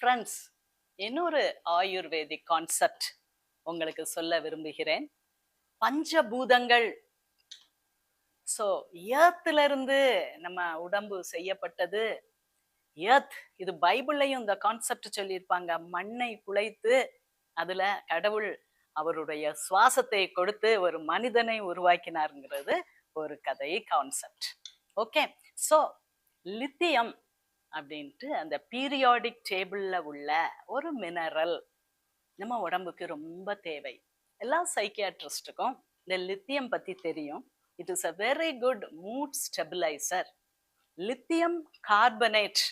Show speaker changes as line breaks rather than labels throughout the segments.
Friends இன்னொரு ayurvedic concept உங்களுக்கு சொல்ல விரும்புகிறேன். பஞ்சபூதங்கள். ஸோ இருந்து நம்ம உடம்பு செய்யப்பட்டது. எர்த் இது பைபிள்லையும் இந்த கான்செப்ட் சொல்லியிருப்பாங்க. மண்ணை குலைத்து அதுல கடவுள் அவருடைய சுவாசத்தை கொடுத்து ஒரு மனிதனை உருவாக்கினாருங்கிறது ஒரு கதை கான்செப்ட் ஓகே ஸோ லித்தியம் அப்படின்ட்டு அந்த பீரியாடிக் டேபிளில் உள்ள ஒரு மினரல் நம்ம உடம்புக்கு ரொம்ப தேவை. எல்லா சைக்கியாட்ரிஸ்ட்டுக்கும் இந்த லித்தியம் பற்றி தெரியும். It is a very good mood stabilizer lithium carbonate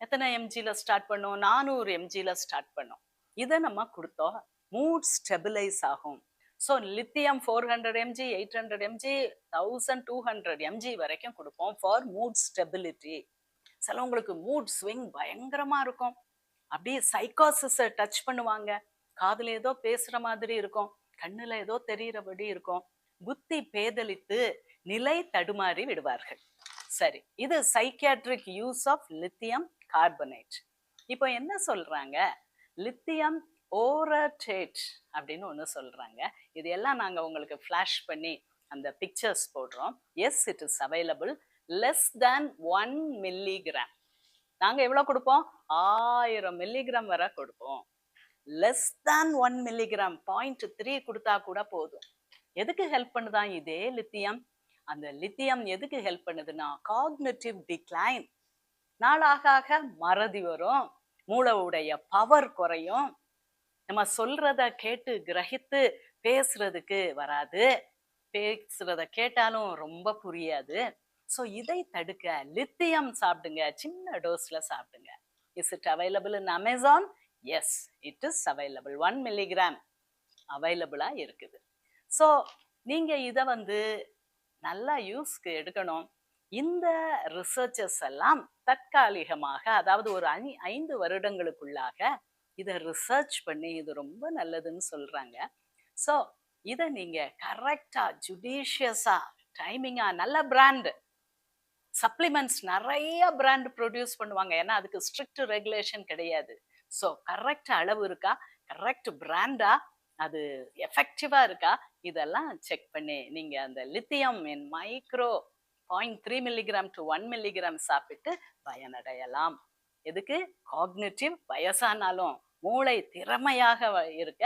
எத்தனை எம்ஜியில் ஸ்டார்ட் பண்ணோம்? நானூறு எம்ஜியில் ஸ்டார்ட் பண்ணோம். இதை நம்ம கொடுத்தோம். மூட் ஸ்டெபிலைஸ் ஆகும். So lithium four hundred MG eight hundred MG thousand two hundred MG வரைக்கும் கொடுப்போம் ஃபார் மூட் ஸ்டெபிலிட்டி சிலவங்களுக்கு மூட் ஸ்விங் பயங்கரமா இருக்கும். அப்படியே சைக்காசிஸை டச் பண்ணுவாங்க. காதுல ஏதோ பேசுற மாதிரி இருக்கும். கண்ணுல ஏதோ தெரியறபடி இருக்கும். புத்தி பேதலித்து நிலை தடுமாறி விடுவார்கள். சரி இது psychiatric use of lithium carbonate இப்போ என்ன சொல்றாங்க? லித்தியம் ஓரடேட் அப்படின்னு ஒன்று சொல்றாங்க. இது எல்லாம் நாங்கள் உங்களுக்கு ஃப்ளாஷ் பண்ணி அந்த பிக்சர்ஸ் போடுறோம். Yes it is available less than one milligram நாங்கள் எவ்வளோ கொடுப்போம்? ஆயிரம் மில்லிகிராம் வரை கொடுப்போம். Less than one milligram point three கொடுத்தா கூட போதும். எதுக்கு ஹெல்ப் பண்ணுதான் இதே லித்தியம் அந்த லித்தியம் எதுக்கு ஹெல்ப் பண்ணுதுன்னா காக்னேட்டிவ் டிக்ளைன் நாளாக ஆக மறதி வரும். மூளைவுடைய பவர் குறையும். நம்ம சொல்றத கேட்டு கிரகித்து பேசுறதுக்கு வராது. பேசுறத கேட்டாலும் ரொம்ப புரியாது. ஸோ இதை தடுக்க லித்தியம் சாப்பிடுங்க. சின்ன டோஸ்ல சாப்பிடுங்க. Is it available in Amazon yes it is available one milligram அவைலபிளா இருக்குது. ஸோ நீங்க இதை வந்து நல்லா யூஸ்க்கு எடுக்கணும். இந்த ரிசர்ச்சஸ் எல்லாம் தற்காலிகமாக அதாவது ஒரு ஐ ஐந்து வருடங்களுக்குள்ளாக இதை ரிசர்ச் பண்ணி இது ரொம்ப நல்லதுன்னு சொல்றாங்க. ஸோ இதை நீங்க கரெக்டா ஜுடிஷியஸா டைமிங்கா நல்ல பிராண்டு சப்ளிமெண்ட்ஸ் நிறைய பிராண்ட் ப்ரொடியூஸ் பண்ணுவாங்க. ஏன்னா அதுக்கு ஸ்ட்ரிக்ட் ரெகுலேஷன் கிடையாது. ஸோ கரெக்ட் அளவு இருக்கா? கரெக்ட் பிராண்டா? அது எஃபெக்டிவா இருக்கா? இதெல்லாம் செக் பண்ணி நீங்க அந்த lithium in micro point three milligram to one milligram சாப்பிட்டு பயனடையலாம். எதுக்கு? காக்னேட்டிவ் வயசானாலும் மூளை திறமையாக இருக்க